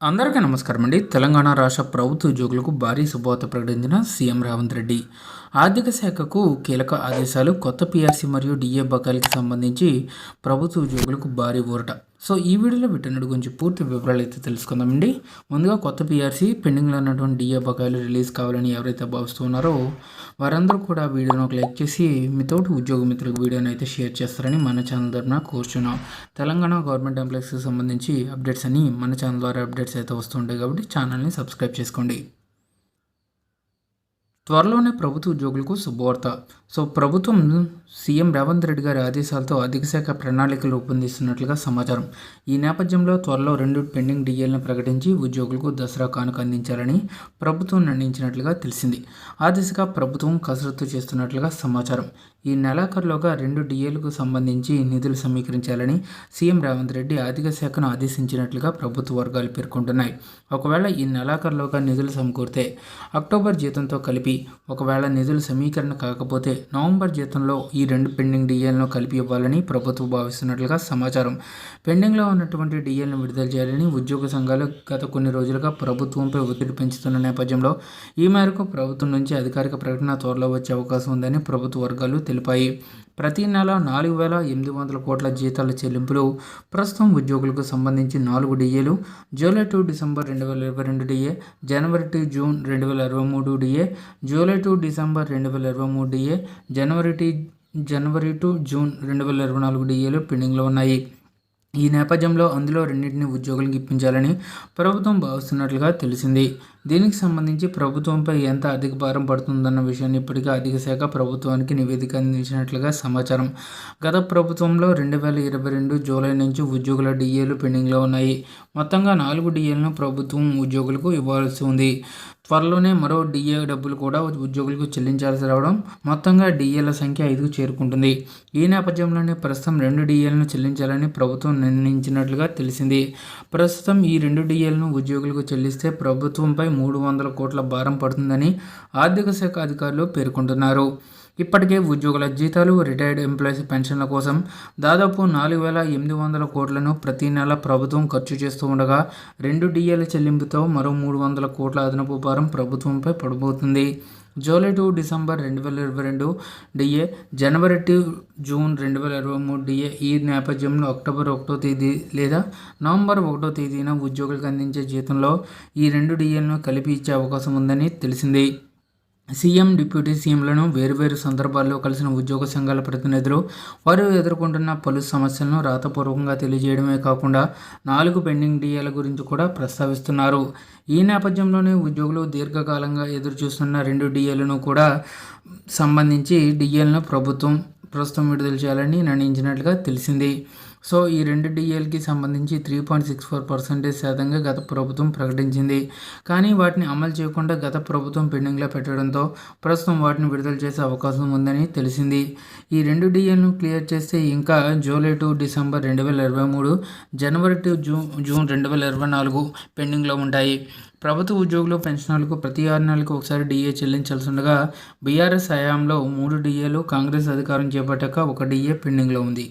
అందరికీ నమస్కారం అండి తెలంగాణ రాష్ట్ర ప్రభుత్వ ఉద్యోగులకు భారీ శుభవార్త ప్రకటించిన సీఎం రేవంత్ రెడ్డి. ఆర్థిక శాఖకు కీలక ఆదేశాలు కొత్త పిఆర్సీ మరియు డిఏ బకాయిలకు సంబంధించి ప్రభుత్వ ఉద్యోగులకు భారీ ఊరట. సో ఈ వీడియోలో వీటన్నిటి గురించి పూర్తి వివరాలు అయితే తెలుసుకుందామండి. ముందుగా కొత్త పిఆర్సీ పెండింగ్లో ఉన్నటువంటి డిఏ బకాయిలు రిలీజ్ కావాలని ఎవరైతే భావిస్తున్నారో వారందరూ కూడా వీడియోను ఒక లైక్ చేసి మీతోటి ఉద్యోగ మిత్రులకు వీడియోని అయితే షేర్ చేస్తారని మన ఛానల్ తరఫున కోరుచున్నాం. తెలంగాణ గవర్నమెంట్ ఎంప్లాయీస్కి సంబంధించి అప్డేట్స్ అని మన ఛానల్ ద్వారా అప్డేట్స్ అయితే వస్తుంటాయి కాబట్టి ఛానల్ని సబ్స్క్రైబ్ చేసుకోండి. త్వరలోనే ప్రభుత్వ ఉద్యోగులకు శుభవార్త. సో ప్రభుత్వం సీఎం రేవంత్ రెడ్డి గారి ఆదేశాలతో అధిక శాఖ ప్రణాళికలు రూపొందిస్తున్నట్లుగా సమాచారం. ఈ నేపథ్యంలో త్వరలో రెండు పెండింగ్ డిఏలను ప్రకటించి ఉద్యోగులకు దసరా కానుక అందించాలని ప్రభుత్వం నిర్ణయించినట్లుగా తెలిసింది. ఆ దిశగా ప్రభుత్వం కసరత్తు చేస్తున్నట్లుగా సమాచారం. ఈ నెలాఖరులోగా రెండు డిఏలకు సంబంధించి నిధులు సమీకరించాలని సీఎం రేవంత్ రెడ్డి ఆర్థిక శాఖను ఆదేశించినట్లుగా ప్రభుత్వ వర్గాలు పేర్కొంటున్నాయి. ఒకవేళ ఈ నెలాఖరులోగా నిధులు సమకూరితే అక్టోబర్ జీతంతో కలిపి ఒకవేళ నిధులు సమీకరణ కాకపోతే నవంబర్ జీతంలో ఈ రెండు పెండింగ్ డిఎల్ను కలిపి ఇవ్వాలని ప్రభుత్వం భావిస్తున్నట్లుగా సమాచారం. పెండింగ్లో ఉన్నటువంటి డిఏలను విడుదల చేయాలని ఉద్యోగ సంఘాలు గత కొన్ని రోజులుగా ప్రభుత్వంపై ఒత్తిడి పెంచుతున్న నేపథ్యంలో ఈ మేరకు ప్రభుత్వం నుంచి అధికారిక ప్రకటన త్వరలో వచ్చే అవకాశం ఉందని ప్రభుత్వ వర్గాలు తెలిపాయి. ప్రతి నెల నాలుగు వేల ఎనిమిది వందల కోట్ల జీతాల చెల్లింపులు. ప్రస్తుతం ఉద్యోగులకు సంబంధించి నాలుగు డిఏలు. జూలై టు డిసెంబర్ రెండు వేల ఇరవై రెండు డిఏ. జనవరి టు జూన్ రెండు వేల ఇరవై మూడు డిఏ. జూలై టు డిసెంబర్ రెండు వేల ఇరవై మూడు డిఏ. జనవరి టు జనవరి టు జూన్ రెండు వేల ఇరవై నాలుగు డిఏలు పెండింగ్లో ఉన్నాయి. ఈ నేపథ్యంలో అందులో రెండింటిని ఉద్యోగులకు ఇప్పించాలని ప్రభుత్వం భావిస్తున్నట్లుగా తెలిసింది. దీనికి సంబంధించి ప్రభుత్వంపై ఎంత అధిక భారం పడుతుందన్న విషయాన్ని ఇప్పటికే అధిక శాఖ ప్రభుత్వానికి నివేదిక అందించినట్లుగా సమాచారం. గత ప్రభుత్వంలో రెండు వేల ఇరవై రెండు జూలై నుంచి ఉద్యోగుల డిఏలు పెండింగ్లో ఉన్నాయి. మొత్తంగా నాలుగు డిఏలను ప్రభుత్వం ఉద్యోగులకు ఇవ్వాల్సి ఉంది. త్వరలోనే మరో డిఏ డబ్బులు కూడా ఉద్యోగులకు చెల్లించాల్సి రావడం మొత్తంగా డిఏల సంఖ్య ఐదుకు చేరుకుంటుంది. ఈ నేపథ్యంలోనే ప్రస్తుతం రెండు డిఏలను చెల్లించాలని ప్రభుత్వం నిర్ణయించినట్లుగా తెలిసింది. ప్రస్తుతం ఈ రెండు డిఏలను ఉద్యోగులకు చెల్లిస్తే ప్రభుత్వంపై మూడు వందల కోట్ల భారం పడుతుందని ఆర్థిక శాఖ అధికారులు పేర్కొంటున్నారు. ఇప్పటికే ఉద్యోగుల జీతాలు రిటైర్డ్ ఎంప్లాయీస్ పెన్షన్ల కోసం దాదాపు నాలుగు వేల ఎనిమిది వందల కోట్లను ప్రతి నెల ప్రభుత్వం ఖర్చు చేస్తూ ఉండగా రెండు డిఏల చెల్లింపుతో మరో మూడు వందల కోట్ల అదనపు భారం ప్రభుత్వంపై పడబోతుంది జూలై టు డిసెంబర్ రెండు వేల ఇరవై రెండు డిఏ జనవరి టు జూన్ రెండు వేల ఇరవై మూడు డిఏ ఈ నేపథ్యంలో అక్టోబర్ ఒకటో తేదీ లేదా నవంబర్ ఒకటో తేదీన ఉద్యోగులకు అందించే జీతంలో ఈ రెండు డిఏలను కలిపి ఇచ్చే అవకాశం ఉందని తెలిసింది. సీఎం డిప్యూటీ సీఎంలను వేర్వేరు సందర్భాల్లో కలిసిన ఉద్యోగ సంఘాల ప్రతినిధులు వారు ఎదుర్కొంటున్న పలు సమస్యలను రాతపూర్వకంగా తెలియజేయడమే కాకుండా నాలుగు పెండింగ్ డిఏల గురించి కూడా ప్రస్తావిస్తున్నారు. ఈ నేపథ్యంలోనే ఉద్యోగులు దీర్ఘకాలంగా ఎదురుచూస్తున్న రెండు డిఏలను కూడా సంబంధించి డిఏలను ప్రభుత్వం ప్రస్తుతం విడుదల చేయాలని నిర్ణయించినట్లుగా తెలిసింది. సో ఈ రెండు డిఎల్కి సంబంధించి three point six four percentage శాతంగా గత ప్రభుత్వం ప్రకటించింది. కానీ వాటిని అమలు చేయకుండా గత ప్రభుత్వం పెండింగ్లో పెట్టడంతో ప్రస్తుతం వాటిని విడుదల చేసే అవకాశం ఉందని తెలిసింది. ఈ రెండు డిఎల్ను క్లియర్ చేస్తే ఇంకా జూలై టు డిసెంబర్ రెండు వేల ఇరవై మూడు జనవరి టు జూన్ జూన్ రెండు వేల ఇరవై నాలుగు పెండింగ్లో ఉంటాయి. ప్రభుత్వ ఉద్యోగులు పెన్షనర్లకు ప్రతి ఆరు నెలలకు ఒకసారి డిఏ చెల్లించాల్సి ఉండగా బీఆర్ఎస్ హయాంలో మూడు డిఏలు కాంగ్రెస్ అధికారం చేపట్టాక ఒక డిఏ పెండింగ్లో ఉంది.